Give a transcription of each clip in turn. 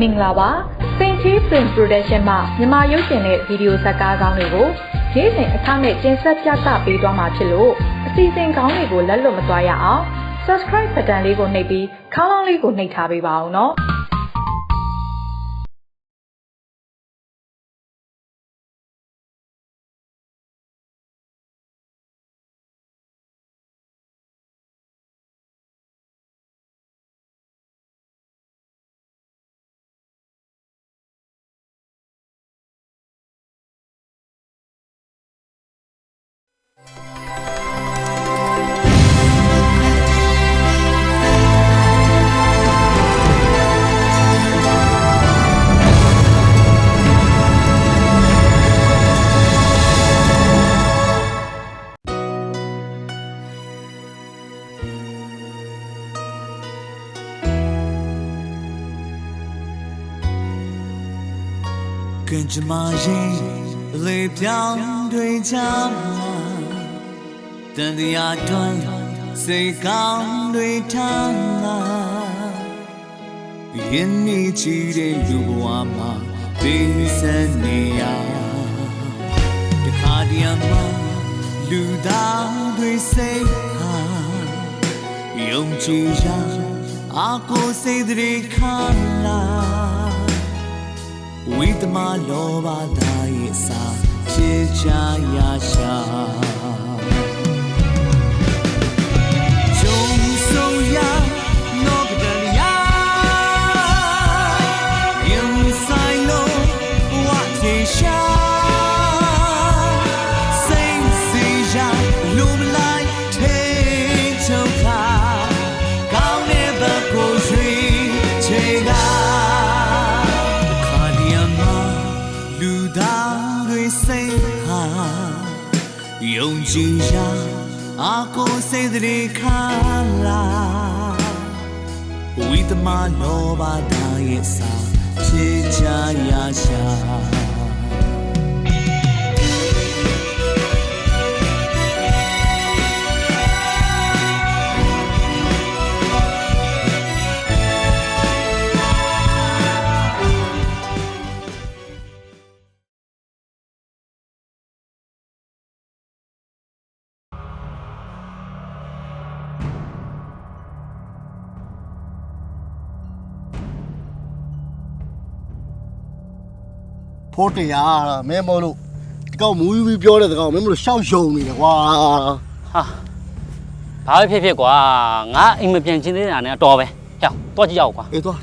မင်္ဂလာပါစင်ချီပင် production မှမြန်မာရုပ်ရှင်နဲ့ဗီဒီယိုဇာတ်ကားကောင်းတွေကိုနေ့စဉ်အခမဲ့တင်ဆက်ပြသပေးသွားမှာဖြစ်လို့အစီအစဉ်ကောင်းတွေကိုလက်လွတ်မသွားရအောင် subscribe button လေးကိုနှိပ်ပြီးခေါင်းလောင်းလေးကိုနှိပ်ထားပေးပါအောင်နော် ကင်ကြမရင်လေပြောင်းတွေချမ်းလာတန်တရားတွန်းစိတ်ကောင်းတွေထမ်းလာယင်းနေချီတဲ့လူဘဝမှာပေးစံနေရတခါတည်းမှာလူသားတွေစိတ်ဟာယုံကြည်ရာအာကိုစိတ်တွေခံလာ ဝိတမလောဘသာရဲ့စာဖြစ်ချရာရှာဂျုံဆိုရာ ကိုစိတ်တွေခါလာဝိတမလောဘသာရဲ့စာဖြေချရာရှာ ဖို့တရားမင်းမလို့ဒီကောင်မူယူပြီးပြောတဲ့ကောင်မင်းမလို့ရှောက်ယုံနေတယ်ကွာဟာဘာပဲဖြစ်ဖြစ်ကွာငါအိမ်မပြန်ချင်းသေးတာနဲ့အတော်ပဲကြောက်တော့ကြည့်ရအောင်ကွာအေးသွား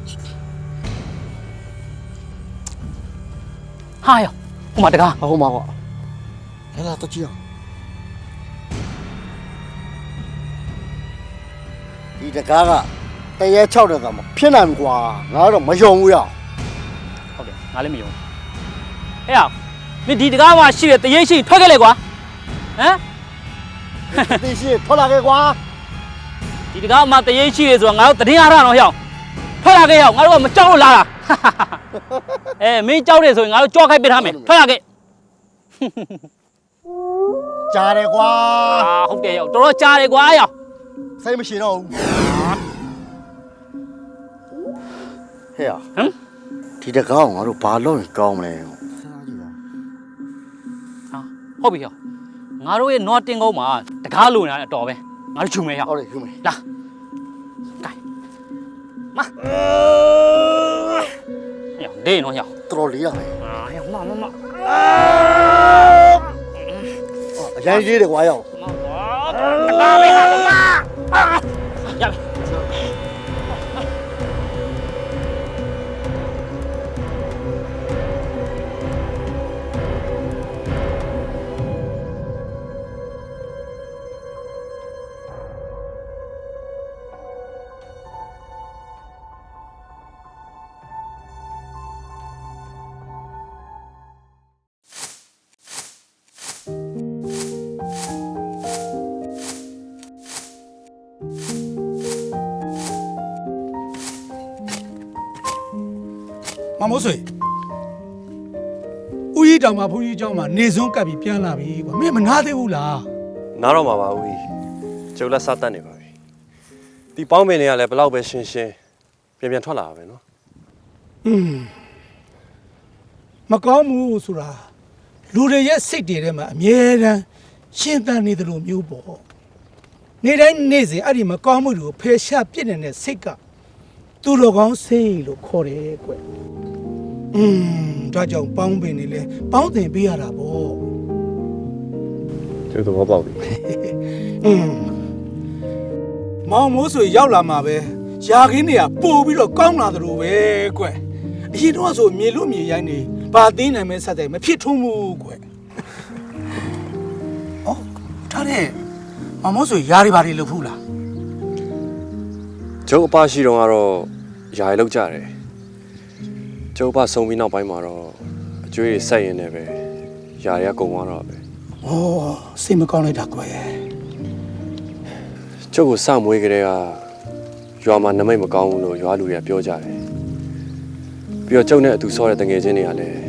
ဟာယောဟိုမှာတကားဟုတ်မှာကွာဟဲ့လာတော့ကြည့်အောင်ဒီတကားကတရေ6တဲ့ကောင်မဖြစ်နိုင်ဘူးကွာငါတော့မယုံဘူးရအောင်ဟုတ်တယ်ငါလည်းမယုံဘူးဟဲ့ အောင်မင်းဒီတကားမှာရှိတဲ့တရိပ်ရှိထွက်ခဲ့လေကွာဟမ်သိရှိထွက်လာခဲ့ကွာဒီတကားမှာတရိပ်ရှိရဆိုတော့ငါတို့တည်ရတာတော့ဟဲ့အောင်ထွက်လာခဲ့ရအောင်ငါတို့ကမကြောက်လို့လာတာအဲမင်းကြောက်တယ်ဆိုရင်ငါတို့ကြောက်ခိုက်ပစ်ထားမယ်ထွက်လာခဲ့ကြားတယ်ကွာအာဟုတ်တယ်ရောက်တော်တော်ကြားတယ်ကွာရောက်စိတ်မရှိတော့ဘူးဟဲ့ရဟမ်ဒီတကားကိုငါတို့ဘာလုပ်ရင်ကောင်းမလဲ ဟာဟုတ်ပြီရောက်ငါတို့ရဲ့ not တင်ကုန်းမှာတကားလိုနေတာအတော်ပဲငါတို့ခြုံမယ်ရောက်ဟုတ်တယ်ယူမယ်လာကဲမညောင်ဒင်းနော်ညောင်တော်တော်လေးရမယ်အာညောင်မမမအရင်ကြီးတယ်ကွာရောက်မဝါလာမေဟာမရပြီ မမိုးဆွေဦးကြီးတောင်မှာဘုန်းကြီးเจ้าမှာနေစွန်းကပ်ပြီးပြန်လာပြီကွာမင်းမနာသေးဘူးလား နားတော့မှာပါဦးကြီးကျုပ်လက်စားတက်နေပါပြီဒီပေါင်းပင်တွေကလည်းဘလောက်ပဲရှင်းရှင်းပြန်ပြန်ထွက်လာတာပဲနော် อืมမကောင်းမှုဆိုတာလူတွေရဲ့စိတ်တွေထဲမှာအမြဲတမ်းရှင်းတန်းနေတယ်လို့မျိုးပေါ့နေ့တိုင်းနေ့စဉ်အဲ့ဒီမကောင်းမှုတွေကိုဖယ်ရှားပြစ်နေတဲ့စိတ်ကသူတော်ကောင်းစိတ်လို့ခေါ်တယ်ကွ อืมဒါကြောင့်ပေါင်းပင်နေလဲပေါင်းတင်ပေးရတာပေါ့ ကျုပ်သဘောပေါက်ပြီ อืมမောင်မိုးဆိုရောက်လာမှာပဲယာခင်းတွေကပို့ပြီးတော့ကောင်းလာတယ်လို့ပဲကွအရင်တော့ဆိုမြေလို့မြေရိုင်းနေဘာသိနိုင်မဲဆက်တယ်မဖြစ်ထုံးဘူးကွဩဒါနဲ့မောင်မိုးဆိုယားတွေဘာတွေလုပ်ဖူးလား ကျုပ်အပရှိတော့ကတော့ယာရီလောက်ကြတယ် ကျုပ်အပဆုံးပြီးနောက်ပိုင်းမှာတော့အကျွေးတွေဆက်ရင်လည်းပဲယာရီကကုန်သွားတော့ပဲဩစိတ်မကောင်းလိုက်တာကွကျုပ်ကိုစမွေးကလေးကရွာမှာနမိတ်မကောင်းဘူးလို့ရွာလူတွေကပြောကြတယ်ပြီးတော့ကျုပ်နဲ့အတူဆောတဲ့တငယ်ချင်းတွေကလည်း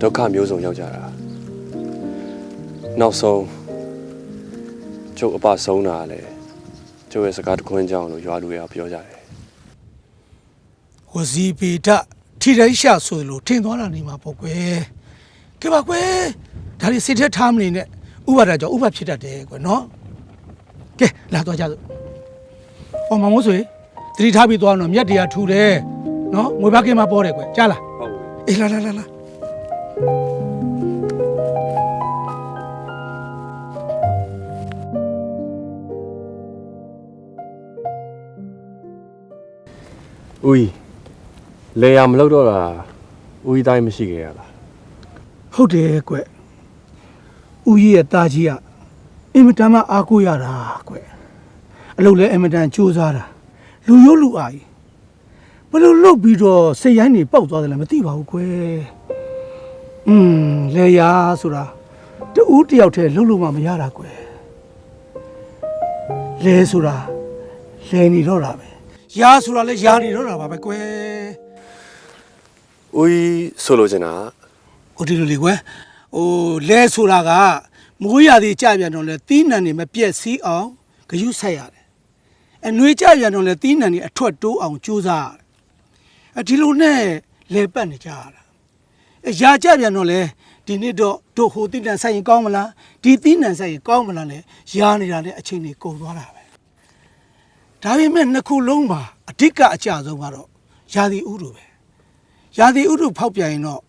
ဒုက္ခမျိုးစုံရောက်ကြတာနောက်ဆုံးကျုပ်အပဆုံးတာကလည်းကျုပ်ရဲ့စကားတခွန်းကြောင်းလို့ရွာလူတွေကပြောကြတယ်ဝစီပေဒ ထိတိုင်းရှာဆိုလို့ထင်သွားတာနေမှာပေါ့ကွယ်ကဲပါကွယ်ဒါတွေစိတ်ထဲထားမနေနဲ့ဥပါဒကြောင့်ဥပဖြစ်တတ်တယ်ကွယ်နော်ကဲလာတော့ကြစို့ဟောမောင်မိုးဆိုရေသတိထားပြီးသွားတော့မြက်တရားထူတယ်နော်ငွေဘကင်းမှာပေါ်တယ်ကွယ်ကြားလားဟုတ်အေးလာလာလာလာဦးကြီး လေယာမလောက်တော့တာဦးကြီးတိုင်းမရှိခဲ့ရလားဟုတ်တယ်ကွယ်ဦးကြီးရဲ့တာကြီးကအင်မတန်မှအားကိုးရတာကွယ်အလုပ်လဲအင်မတန်ကြိုးစားတာလူရိုးလူအားကြီးဘယ်လိုလုပ်ပြီးတော့စိတ်ရိုင်းနေပေါက်သွားတယ်လဲမသိပါဘူးကွယ်อืมလေယာဆိုတာတူးတယောက်တည်းလှုပ်လို့မှမရတာကွယ်လဲဆိုတာလဲနေတော့တာပဲယာဆိုတာလဲယာနေတော့တာပါပဲကွယ် ဦးကြီးဆိုလိုချင်တာကဟိုဒီလိုလေကွယ်ဟိုလဲဆိုတာကမိုးရသည်ကြပြန်တော့လဲသီးနှံတွေမပြက်စီးအောင်ဂယုဆက်ရတယ်အနှွေးကြပြန်တော့လဲသီးနှံတွေအထွက်တိုးအောင်ကြိုးစားရတယ်အဒီလိုနဲ့လဲပတ်နေကြရတာအရာကြပြန်တော့လဲဒီနေ့တော့တို့ဟိုသီးနှံဆိုင်ရင်ကောင်းမလားဒီသီးနှံဆိုင်ရင်ကောင်းမလားလဲရာနေတာနဲ့အချိန်တွေကုန်သွားတာပဲဒါပေမဲ့နှစ်ခုလုံးမှာအဓိကအကျဆုံးကတော့ရာသီဥတုပဲ ရာသီဥတုဖောက်ပြန်ရင်တော့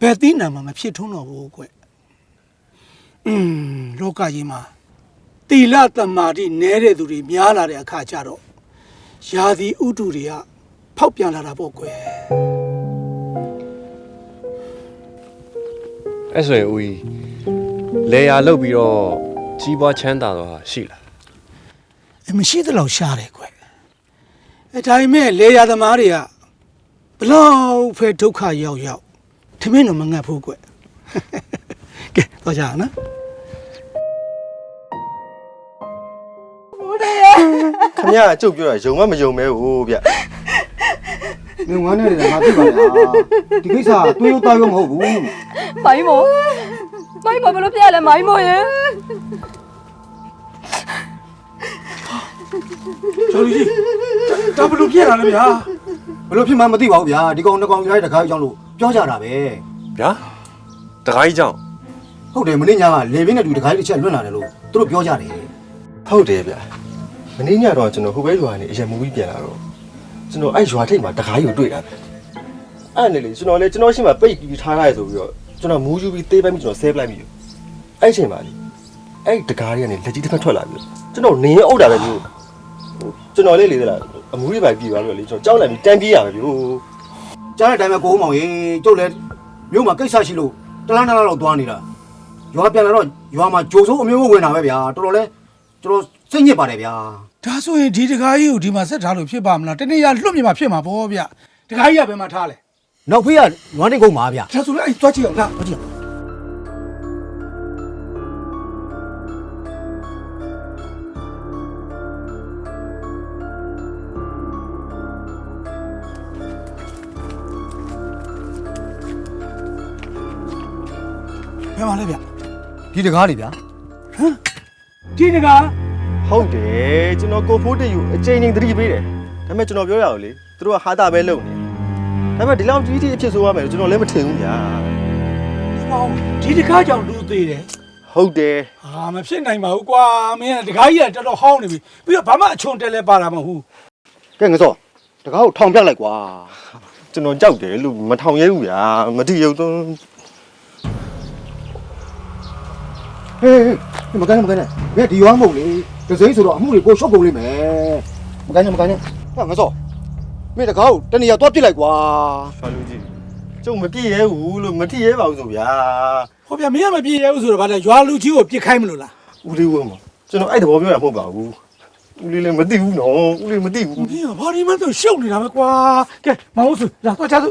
ဘယ်သိနာမှမဖြစ်ထွန်းတော့ဘူးကွอืมလောကကြီးမှာတီလတမာတိနဲတဲ့သူတွေများလာတဲ့အခါကျတော့ယာသီဥတုတွေကဖောက်ပြန်လာတာပေါ့ကွယ်အဲ့ဆိုရင်ဦးကြီးလေယာလောက်ပြီးတော့ကြီးပွားချမ်းသာတော့ရှိလားအမရှိသလောက်ရှားတယ်ကွယ်အဲဒါပေမဲ့လေယာသမားတွေက ဘလောက်ဖဲဒုက္ခရောက်ရောက်ထမင်းတော့မငတ်ဘူးကွယ်ကဲတော့ကြအောင်နော်ခမရအကျုပ်ပြောတာယုံမမယုံမဲဘူးဗျမင်းဝမ်းနေတယ်ငါသိပါလားဒီကိစ္စကတွေးလို့တောက်ရုံမဟုတ်ဘူးမိုင်းမို့မိုင်းမို့ဘယ်လိုပြရလဲမိုင်းမို့ရေ ကျော်လူကြီးဒါဘယ်လိုပြရတာလဲဗျာဘယ်လိုဖြစ်မှမသိပါဘူးဗျာဒီကောင်နှစ်ကောင်ရိုက်တခါကြောင့်လို့ပြောကြတာပဲဗျာတခါကြီးကြောင့်ဟုတ်တယ်မင်းညာကလေဘင်းနဲ့တူတခါကြီးတစ်ချက်လွတ်လာတယ်လို့သူတို့ပြောကြတယ်ဟုတ်တယ်ဗျမင်းညတော့ကျွန်တော်ဟိုဘဲရွာနေအရင်မူပြီးပြန်လာတော့ကျွန်တော်အဲ့ရွာထိပ်မှာတခါကြီးကိုတွေ့တာဗျအဲ့နဲ့လေကျွန်တော်လေကျွန်တော်ရှိမှပိတ်ပြီးထားလိုက်ဆိုပြီးတော့ကျွန်တော်မူးယူပြီးသေးပိုင်းပြီးကျွန်တော်ဆဲပလိုက်ပြီအဲ့ချိန်မှာလေအဲ့တကားလေးကနေလက်ကြီးတစ်ခါထွက်လာပြီကျွန်တော်နေရအုပ်တာပဲမျိုး ကျွန်တော်လေးလေသလားအမူးလေးပဲပြီးသွားပြီးတော့လေကျွန်တော်ကြောက်လိုက်ပြီးတန်းပြေးရပဲမျိုးကြားတဲ့အတိုင်းပဲကိုုံးမောင်ရေကျုပ်လည်းမြို့မှာကိစ္စရှိလို့တလားတလားတော့သွားနေတာရွာပြန်လာတော့ရွာမှာဂျိုးစိုးအမျိုးမျိုးဝင်တာပဲဗျာတော်တော်လဲကျွန်တော်စိတ်ညစ်ပါတယ်ဗျာဒါဆိုရင်ဒီတကားကြီးကိုဒီမှာဆက်ထားလို့ဖြစ်ပါမလားတနေ့ရလွတ်မြမှာဖြစ်မှာပေါ့ဗျတကားကြီးကဘယ်မှာထားလဲနောက်ဖေးကနွားနေကုန်ပါဗျာဒါဆိုလည်းအဲ့သွားကြည့်အောင်လားသွားကြည့်အောင် ဒီတကားလေးဗျာဒီတကားဟုတ်တယ်ကျွန်တော်ကိုဖိုးတယူအချိန်ချင်းသတိပေးတယ်ဒါပေမဲ့ကျွန်တော်ပြောရအောင်လေသူတို့ကဟာတာပဲလုပ်နေဒါပေမဲ့ဒီလောက်ကြီးကြီးအဖြစ်ဆိုရမယ်လို့ကျွန်တော်လည်းမထင်ဘူးညာဟောဒီတကားကြောင့်လူသေးတယ်ဟုတ်တယ်ဟာမဖြစ်နိုင်ပါဘူးကွာမင်းကတကားကြီးကတော်တော်ဟောင်းနေပြီပြီးတော့ဘာမှအချုံတက်လဲပါတာမဟုတ်ဘူးကဲငစောတကားကိုထောင်ပြလိုက်ကွာကျွန်တော်ကြောက်တယ်လို့မထောင်ရဲဘူးညာမတိရုံသုံး ဟေးဟေးမကန်နဲ့မကန်နဲ့မင်းဒီရွာမဟုတ်လေဒစိမ့်ဆိုတော့အမှုတွေကိုရှော့ကုန်လိမ့်မယ်မကန်နဲ့မကန်နဲ့ဟာငစောမင်းတကားကိုတနေရာသွားပြစ်လိုက်ကွာရွာလူကြီးကျုံမပြည့်ရဲဘူးလို့မတိရဲပါဘူးဆိုဗျာဟောဗျမင်းကမပြေရဘူးဆိုတော့ဗါလဲရွာလူကြီးကိုပြစ်ခိုင်းမလို့လားဦးလေးဝင်းမကျွန်တော်အဲ့တဘောပြောရမဟုတ်ပါဘူးဦးလေးလည်းမသိဘူးနော်ဦးလေးမသိဘူးမင်းကဘာဒီမှတော့ရှုပ်နေတာပဲကွာကဲမဟုတ်ဘူးလာတော့ချစု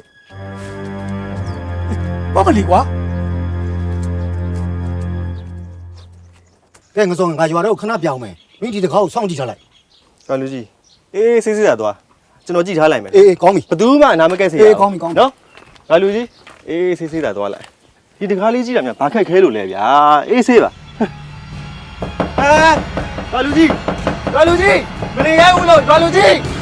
ဘာမလီကွာ ကဲငစောငါရွာတော့ခဏပြောင်းမယ်မင်းဒီတကားကိုစောင့်ကြည့်ထားလိုက်ရွာလူကြီးအေးဆေးဆေးတာသွားကျွန်တော်ကြည့်ထားလိုက်မယ်အေးအေးကောင်းပြီ ဘသူမှအနာမကက်စေရအေးကောင်းပြီကောင်းပြီ နော်ရွာလူကြီးအေးဆေးဆေးတာသွားလိုက်ဒီတကားလေးကြည့်တာများဘာခက်ခဲလို့လဲဗျာအေးဆေးပါဟမ်ရွာလူကြီးရွာလူကြီးမနေရဘူးလို့ရွာလူကြီး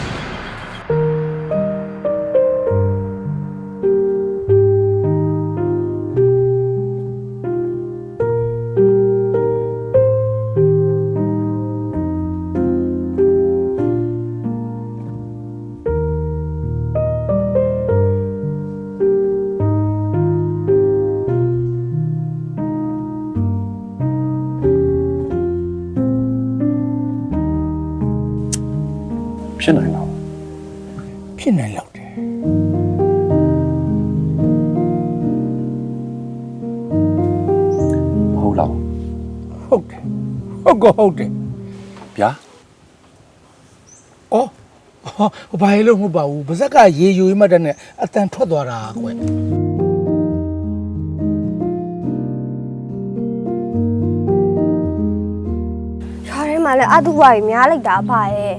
ကောဟုတ်တယ်ဗျာဩဟိုဘာလို့မဟုတ်ပါဘူးဗဇက်ကရေယူမှတ်တဲ့နဲ့အတန်ထွက်သွားတာကွယ်ရွာထဲမှာလည်းအတုဝါကြီးများလိုက်တာအဖရဲ့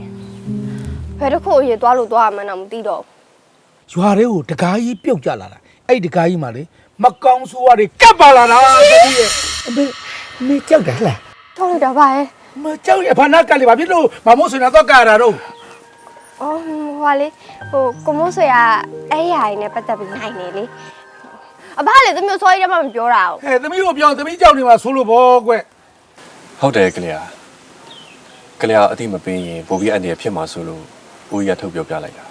ဘယ်တစ်ခုအရင်သွားလို့သွားရမှန်းတော့မသိတော့ဘူးရွာတွေကိုတကားကြီးပြုတ်ကြလာတာအဲ့ဒီတကားကြီးမှလေမကောင်းဆိုးရတွေကပ်ပါလာတာတတိရဲ့အမေမေကြောက်တယ်ဟလား ထောက်လိုက်တာဖရဲ့မကြောက်ရဘာနာကလည်းဘာဖြစ်လို့မမိုးစင်တော့ကရတာတော့အော်ဟိုဟာလေဟိုကိုမိုးဆွေကအဲ့ရရင်နဲ့ပတ်သက်ပြီးနိုင်နေလေအဖကလည်းသမီးကိုစောရီတမမပြောတာဘူးဟဲ့သမီးကိုပြောသမီးကြောက်နေမှာဆိုလို့ဘောကွယ်ဟုတ်တယ်ကလေးယာကလေးယာအတိမပေးရင်ပိုပြီးအနေရဖြစ်မှာဆိုလို့ဦးကြီးကထုတ်ပြောပြလိုက်တာ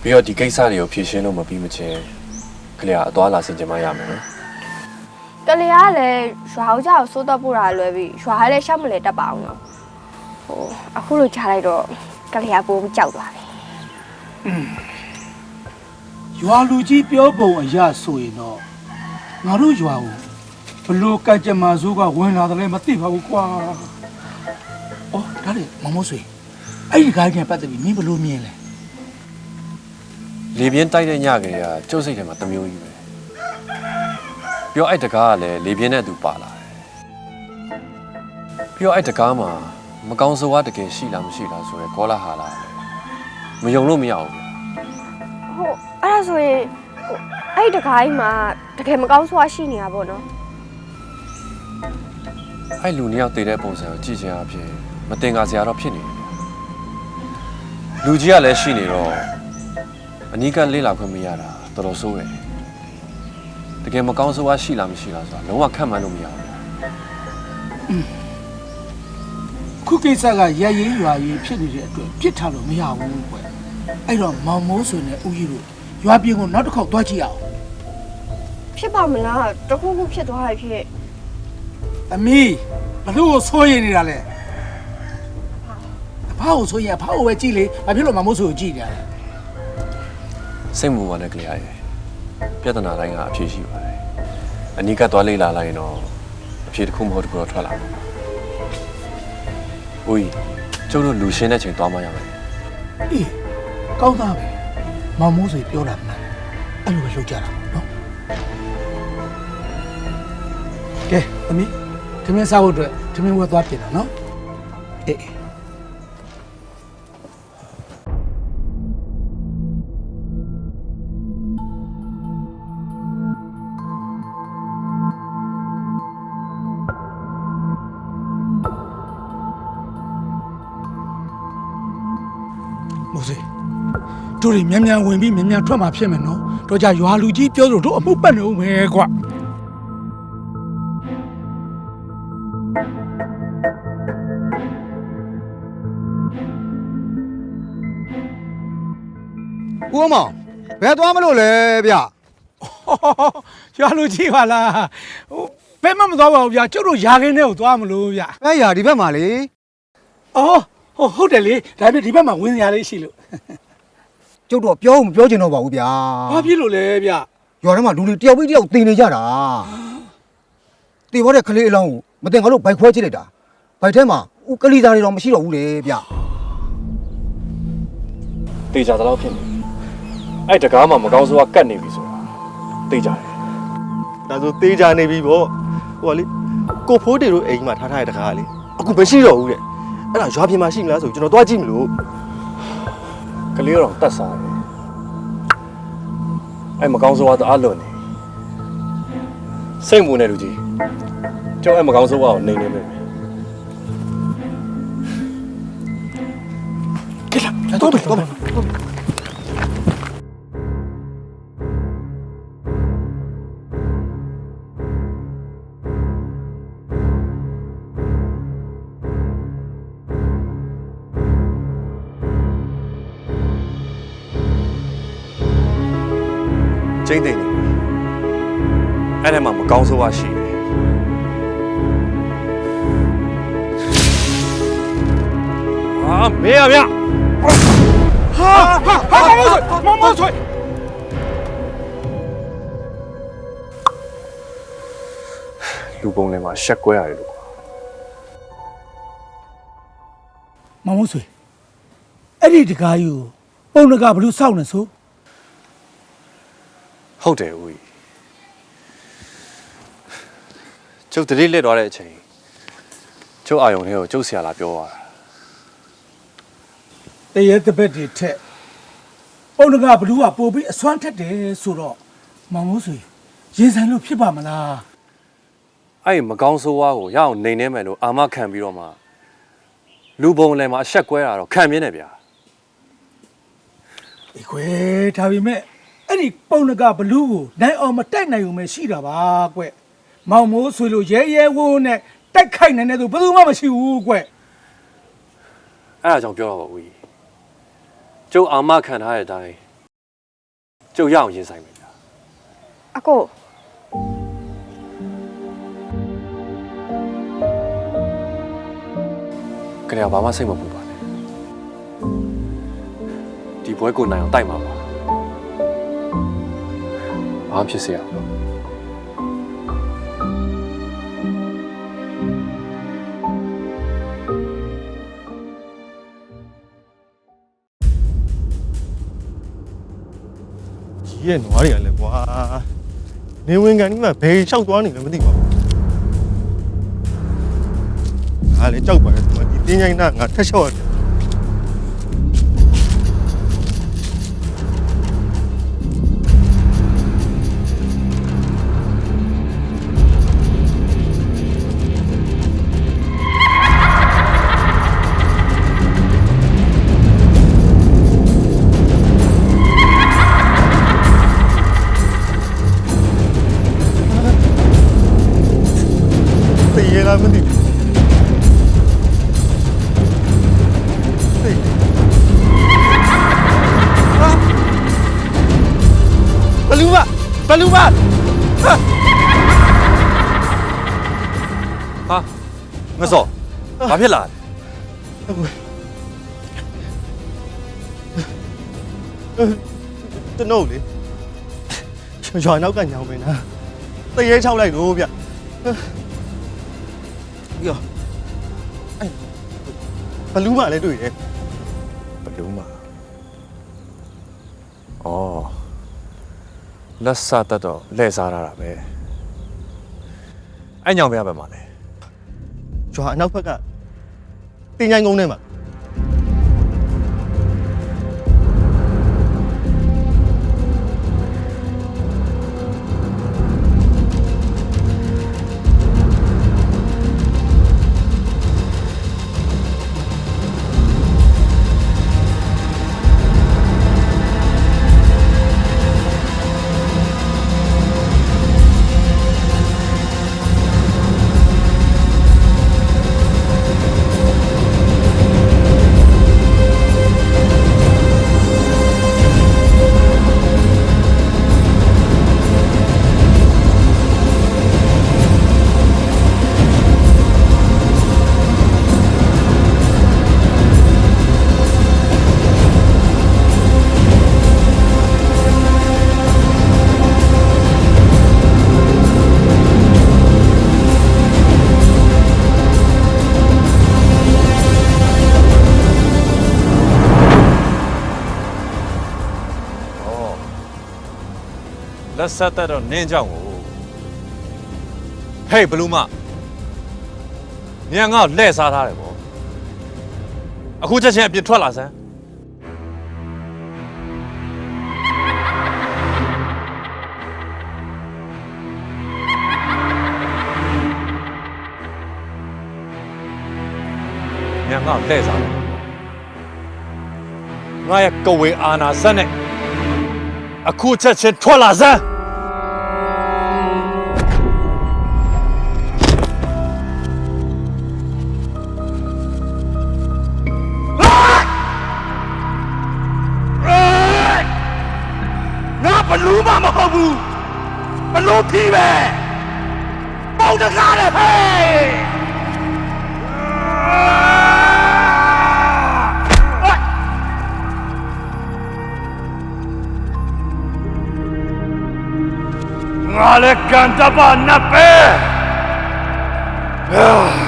ပြီးတော့ဒီကိစ္စတွေကိုဖြေရှင်းလို့မပြီးမချင်းကလေးယာအသွားလာဆင်ခြင်မရမယ်နော် ကလေးကလည်းရွာအောင်ကြောက်စိုးတော့ပို့တာလွယ်ပြီးရွာကလည်းရှောက်မလဲတတ်ပါအောင်တော့ဟိုအခုလိုကြားလိုက်တော့ကလေးကပိုပြီးကြောက်သွားတယ်ရွာလူကြီးပြောပုံအရဆိုရင်တော့ငါတို့ရွာကိုဘလို့ကကြမစိုးကဝင်လာတယ်လည်းမသိပါဘူးကွာ။အော်ဒါလေမမိုးဆွေအဲ့ဒီကားကြီးပတ်သက်ပြီးမင်းဘလို့မြင်လဲလေပြင်းတိုက်တဲ့ညကလေးကကျုပ်စိတ်ထဲမှာတစ်မျိုးကြီးပဲ ပြီးတော့အဲ့တကားကလည်းလေပြင်းနဲ့အတူပါလာတယ်ပြီးတော့အဲ့တကားမှာမကောင်းဆိုးဝါးတကယ်ရှိလားမရှိလားဆိုရဲကောလာဟာလာတယ်မယုံလို့မရဘူးဗျာဟိုအဲ့ဒါဆိုရင်ဟိုအဲ့ဒီတခါကြီးမှာတကယ်မကောင်းဆိုးရှိနေတာပေါ့နော်အဲ့လူနှစ်ယောက်တည်တဲ့ပုံစံကိုကြည့်ချင်အဖြစ်မတင်ကားစရာတော့ဖြစ်နေတယ်ဗျာလူကြီးကလည်းရှိနေတော့အနီးကပ်လေးလာခွင့်မရတာတော်တော်ဆိုးတယ် တကယ်မကောင်းဆိုးဝါးရှိလားမရှိလားဆိုတာလုံးဝခန့်မှန်းလို့မရဘူးဗျာ။ခုကိစ္စကရရင်ရွာကြီးဖြစ်နေတဲ့အတွက်ပြစ်ထားလို့မရဘူးကွယ်။အဲ့တော့မောင်မိုးဆွေနဲ့ဦးကြီးတို့ရွာပြင်ကိုနောက်တစ်ခေါက်သွားကြည့်အောင်ဖြစ်ပါမလားတခုခုဖြစ်သွားရဖြစ်။အမီဘလို့ဆိုရင်နေတာလဲ။အဖေကိုဆိုရင်အဖေကိုပဲကြည့်လေ။ဘာဖြစ်လို့မောင်မိုးဆွေကိုကြည့်နေရလဲစိတ်မူပါနဲ့ကလေးရယ် ပြဿနာတိုင်းကအဖြေရှိပါတယ်အနီးကပ်သွားလေးလာလိုက်ရင်တော့အဖြေတစ်ခုမဟုတ်တစ်ခုတော့ထွက်လာမှာပါဦးကြီးကျုပ်တို့လူရှင်းတဲ့ချိန်သွားမှရမယ်။အေးကောင်းသားပဲ။မောင်မိုးဆွေပြောတာမှန်။အဲ့လိုပဲလုပ်ကြတာပေါ့နော်။ကဲအမီထမင်းစားဖို့အတွက်ထမင်းဝက်သွားပြင်တာနော်။အေး တို့တွေမြန်မြန်ဝင်ပြီးမြန်မြန်ထွက်มาဖြစ်မယ်နော်တော့ကြရွာလူကြီးပြောလို့တို့အမှုပတ်နေဦးမယ်ကွာဦးအောင်မောင်ဘယ်သွားမလို့လဲဗျရွာလူကြီးပါလားဟိုဘယ်မှမသွားပါဘူးဗျာကျုပ်တို့ယာခင်းထဲကိုသွားမလို့ဗျာအဲ့ရာဒီဘက်မှာလေအော်ဟိုဟုတ်တယ်လေဒါပေမဲ့ဒီဘက်မှာဝင်စရာလေးရှိလို့ ကျုပ်တော့ပြောမပြောချင်တော့ပါဘူးဗျာဘာဖြစ်လို့လဲဗျာရွာထဲမှာလူတွေတယောက်ပြီးတယောက်တင်နေကြတာတေဘောတဲ့ကလေးအလောင်းကိုမတင်ငါတို့ဘိုက်ခွဲကြည့်လိုက်တာဘိုက်ထဲမှာဦးကလေးသားတွေတော့မရှိတော့ဘူးလေဗျတေချာတလောက်ဖြစ်နေအဲ့တကားမှမကောင်းဆိုးကကတ်နေပြီဆိုတာတေချာတယ်ဒါဆိုသေးကြနေပြီပေါ့ဟိုကလေကိုဖိုးတေတို့အိမ်မှာထားထားတဲ့တကားကလေအခုမရှိတော့ဘူးတဲ့အဲ့ဒါရွာပြင်မှာရှိမလားဆိုကျွန်တော်သွားကြည့်မလို့ ကလေးတော့တတ်စားတယ်အဲ့မကောင်းဆိုးကတအားလွန်နေစိတ်မူနေလူကြီးကျောင်းအဲ့မကောင်းဆိုးကတော့နေနေမယ်ကဲလာတော့မယ်တော့ ကောင်းဆိုးကရှိတယ်အာမေးရဗျဟာဟာဟာမမဆွေလူပုံထဲမှာရှက်ကွဲရတယ်လို့ကွာမမဆွေအဲ့ဒီတကားယူပုံနကဘလို့စောက်နေဆိုဟုတ်တယ်ဦးကြီး ကျုပ်တတိလက်သွားတဲ့အချိန်ကျုပ်အာယုံလေးကိုကျုပ်ဆရာလာပြောသွားတာတရေတပက်တွေထက်ပုံနကဘလို့ကပို့ပြီးအစွမ်းထက်တယ်ဆိုတော့မမဆွေရင်ဆိုင်လို့ဖြစ်ပါမလားအဲ့ဒီမကောင်းဆိုးဝါးကိုရအောင်နေနေမယ်လို့အာမခံပြီးတော့မှလူပုံလည်းမှာအဆက်ကွဲတာတော့ခံမြင်တယ်ဗျာဒီခွေဒါပေမဲ့အဲ့ဒီပုံနကဘလူးကိုနိုင်အောင်မတိုက်နိုင်ုံပဲရှိတာပါကွ မောင်မိုးဆွေလိုရဲရဲဝိုးဝိုးနဲ့တိုက်ခိုက်နေတဲ့သူဘယ်သူမှမရှိဘူးကွအဲ့ဒါကြောင့်ပြောတာပါဦးကြီးကျုပ်အာမခံထားတဲ့အတိုင်းကျုပ်ရအောင်ရင်ဆိုင်မယ်ဗျာအကိုခင်ဗျာဘာမှစိတ်မပူပါနဲ့ဒီဘွဲကိုနိုင်အောင်တိုက်ပါပါဘာမှဖြစ်စရာမလို ကြီးရဲ့နွားတွေကလည်းကွာနေဝင်ကန်ဒီမှာဘယ်လျှောက်သွားနေလဲမသိပါဘူးငါလည်းကြောက်ပါတယ်ဒီမှာဒီတင်းချိုင်းနာငါထက်လျှောက်ရတယ် ဖြစ်လာလဲကျွန်တော်လေရွာနောက်ကညောင်ပင်လားတရေချောက်လိုက်တော့ဗျပြီးတော့အဲ့ဘလူးမလည်းတွေ့တယ်ဘယ်လိုမှဩလက်စတတ်တော့လဲစားရတာပဲအဲ့ညောင်ပြရပဲမှာလဲရွာအနောက်ဘက်က တင်းချိုင်းကုန်းထဲမှာ လက်ဆက်သက်တော့နင်းကြောင်ကိုဟေးဘလူးမညငါ့ကိုလှည့်စားထားတယ်ဗောအခုချက်ချင်းအပြစ်ထွက်လာစမ်းညငါ့ကိုလှည့်စားတယ်ငါရဲ့ကဝေအာနာစက်နဲ့အခုချက်ချင်းထွက်လာစမ်း လူးကြီးပဲပေါက်တကားတယ်ဟေးငါလည်းကန်တပါနတ်ပဲနေ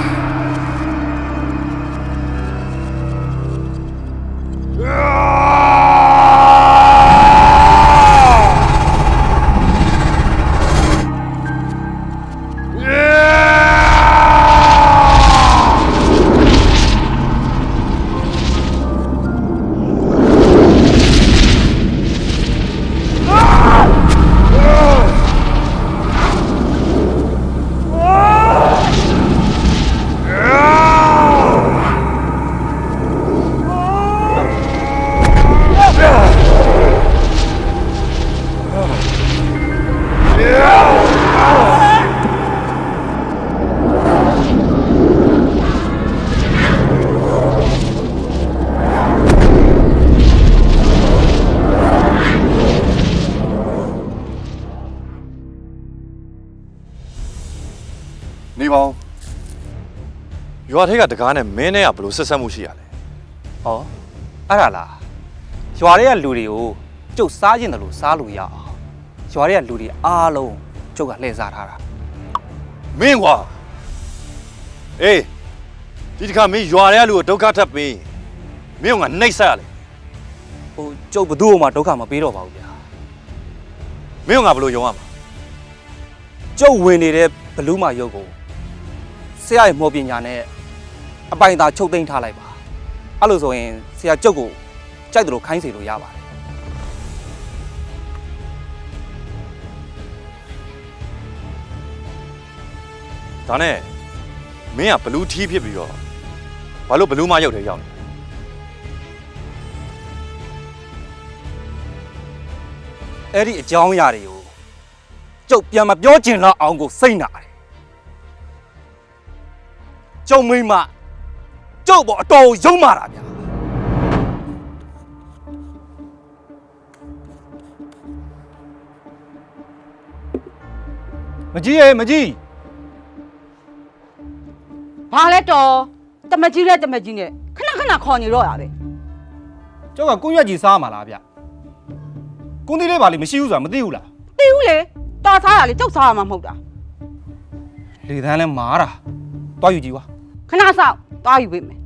ရွာထဲကတကားနဲ့မင်းနဲ့ကဘလို့ဆက်ဆက်မှုရှိရလဲဟောအဲ့ဒါလားရွာတွေကလူတွေကိုကျုပ်စားကျင်တယ်လို့စားလို့ရအောင်ရွာတွေကလူတွေအားလုံးကျုပ်ကလှည့်စားထားတာမင်းကွာအေးဒီတခါမင်းရွာထဲကလူကိုဒုက္ခထပ်ပေးမင်းကငါနှိပ်ဆက်ရလေဟိုကျုပ်ဘသူ့မှဒုက္ခမပေးတော့ပါဘူးဗျာမင်းကငါဘလို့ယုံရမှာကျုပ်ဝင်နေတဲ့ဘလူးမာရုပ်ကိုဆရာရဲ့မော်ပညာနဲ့ အပိုင်သာချုပ်သိမ်းထားလိုက်ပါအဲ့လိုဆိုရင်ဆရာကျုပ်ကိုကြိုက်တယ်လို့ခိုင်းစေလို့ရပါတယ်ဒါနဲ့မင်းကဘလူးထီးဖြစ်ပြီးတော့ဘာလို့ဘလူးမရောက်တယ်ရောက်နေလဲအဲ့ဒီအကြောင်းအရာတွေကိုကျုပ်ပြန်မပြောချင်တော့အောင်ကိုစိတ်နာတယ်ကျုံမိမ ကျုပ်ပေါ်အတော်ရုံးမာတာဗျာမကြီးရေမကြီးဘာလဲတော်တမကြီးတဲ့တမကြီးနဲ့ခဏခဏခေါ်နေတော့ရပဲကျောက်ကကွန်းရွက်ကြီးစားမှာလားဗျကွန်းသေးလေးပါလိမရှိဘူးဆိုတာမသိဘူးလားသိဘူးလေတော်စားရလေကြောက်စားရမှာမဟုတ်တာလေသန်းလဲမာတာတွားယူကြည့်ကွာ ခဏဆောက်သွားယူပေးမယ်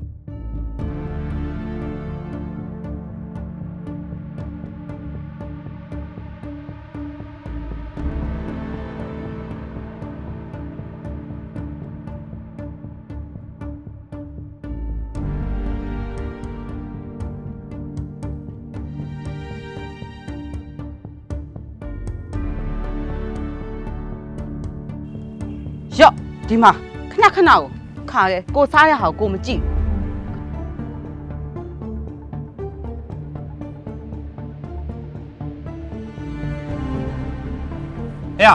ရော့ဒီမှာခဏခဏကို ခါရဲကိုစားရဟာကိုကိုမကြည့်ဟဲ့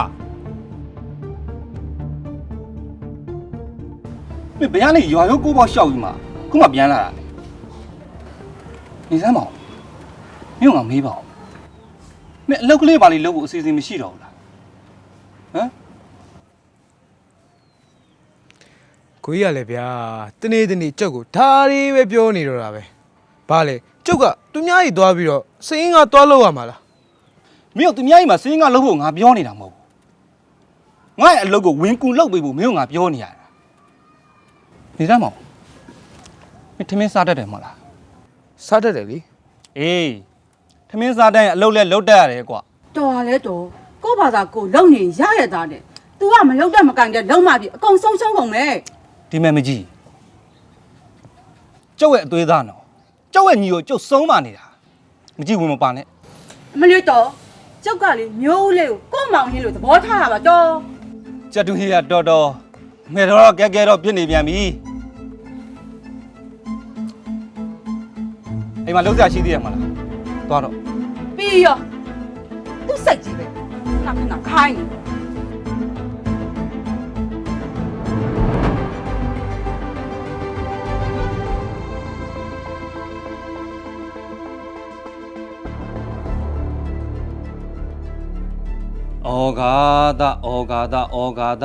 မင်းဘယ်ကနေရွာရုပ်ကိုပေါ့ရှောက်ပြီးမှခုမှပြန်လာတာလေနေစမ်းပါဦးမင်းကမေးပါဦးမင်းအလောက်ကလေးပါလေးလုပ်ဖို့အစီအစဉ်မရှိတော့ဘူးလားဟမ် ကိုကြီးရလေဗျာတနေ့တနေ့ကြောက်ကိုဒါရီပဲပြောနေတော့တာပဲဘာလဲကြောက်ကသူများကြီးသွားပြီးတော့စင်းကသွားလောက်ရမှာလားမင်းတို့သူများကြီးမှာစင်းကလုပ်ဖို့ငါပြောနေတာမဟုတ်ဘူးငါ့ရဲ့အလုပ်ကိုဝင်ကူလုပ်ပေးဖို့မင်းတို့ငါပြောနေရတာနေစမ်းပါဦးမင်းထမင်းစားတတ်တယ်မဟုတ်လားစားတတ်တယ်လေအေးထမင်းစားတိုင်းအလုပ်လဲလုပ်တတ်ရတယ်ကွာတော်ရလဲတော်ခကို့ဘာသာကိုလုံနေရရတာနဲ့ तू ကမလုံတဲ့မကန်တဲ့လုံမပြီအကုန်ဆုံးရှုံးကုန်မယ် ဒီမဲ့မကြီးကျုပ်ရဲ့အသွေးသားနော်ကျုပ်ရဲ့ညီကိုကျုပ်ဆုံးမနေတာမကြီးဝင်မပါနဲ့အမလေးတော့ကျုပ်ကလေမျိုးဦးလေးကိုကို့မောင်ဟင်းလို့သဘောထားတာပါတော့ကြက်တူဟီရတော်တော်ငယ်တော့ကဲကဲတော့ပြစ်နေပြန်ပြီအိမ်မှာလုံးစရာရှိသေးရမလားသွားတော့ပြီးရောသူ့စိတ်ကြီးပဲခဏခဏခိုင်းနေ ဩဃာတဩဃာတဩဃာတ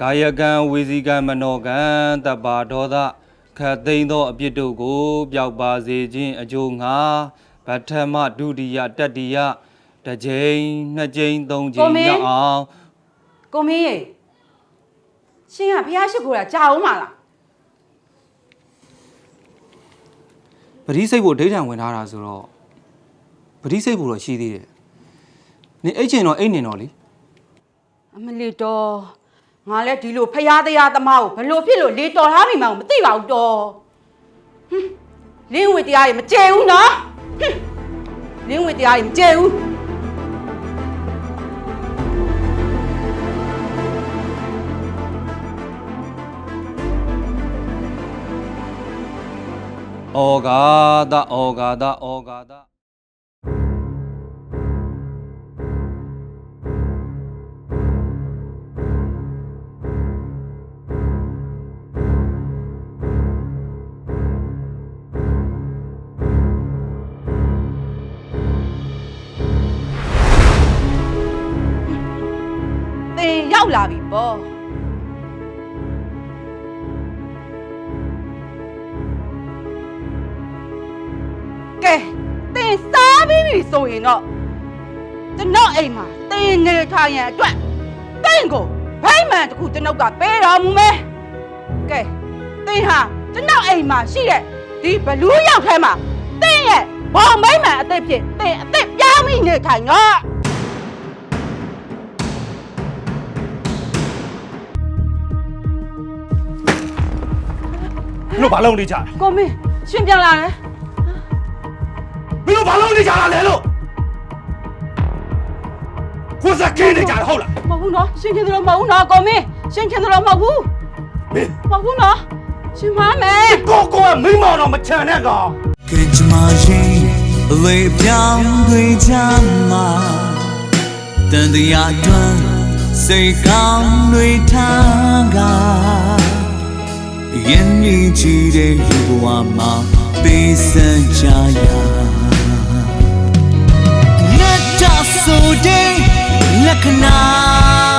ကာယကံဝေစီကံမနောကံတပ္ပါဒောသခတ်သိမ်းသောအပြစ်တို့ကို ပျောက်ပါစေခြင်းအကျိုးငါပထမဒုတိယတတိယတစ်ကြိမ်နှစ်ကြိမ်သုံးကြိမ်ရအောင်ကိုမင်းရေရှင်ကဖះရှိခိုးတာကြာအောင်မလားပရိစိတ်ဖို့ဒိဋ္ဌံဝင်ထားတာဆိုတော့ပရိစိတ်ဖို့တော့ရှိသေးတယ် နေအိတ်ချင်တော့အိတ်နေတော့လေအမလေးတော့ငါလည်းဒီလိုဖះတရားသမားကိုဘလို့ဖြစ်လို့လေတော်ထားမိမှန်းမသိပါဘူးတော့ဟွန်းလင်းဝေတရားကြီးမကြဲဘူးနော်ဟွန်းလင်းဝေတရားကြီးမကြဲဘူးဩဃာတဩဃာတဩဃာတ သင်ရောက်လာပြီပေါ့ကဲသင်စားပြီးပြီဆိုရင်တော့ကျွန်တော်အိမ်မှာသင်နေထိုင်ရန်အတွက်သင်ကိုဗိမ္မာန်တစ်ခုကျွန်ုပ်ကပေးတော်မူမယ်ကဲသင်ဟာကျွန်တော်အိမ်မှာရှိတဲ့ဒီဘလူးရောက်ထဲမှာသင်ရဲ့ဘောင်ဗိမ္မာန်အသက်ဖြစ်သင်အသက်ပြောင်းပြီးနေထိုင်တော့ တို့ဘာလုပ်နေကြလဲကိုမင်းရှင်ပြန်လာတယ်မင်းတို့ဘာလုပ်နေကြတာလဲလို့ကိုယ်စကင်းနေကြတယ်ဟုတ်လားမဟုတ်ဘူးနော်ရှင်ခင်တယ်လို့မဟုတ်ဘူးနော်ကိုမင်းရှင်ခင်တယ်လို့မဟုတ်ဘူးမင်းမဟုတ်ဘူးနော်ရှင်မမယ်ကိုကိုကမိမောင်တော့မချန်နဲ့ကောင်ကကြမရင်အဝေးပြောင်းတွေချမ်းမှာတန်တရားတွန်းစိတ်ကောင်းတွေထားက ယင်းကြီးချီတဲ့လူဘဝမှာပေးစံချရာလက်တဆိုတဲ့လက္ခဏာ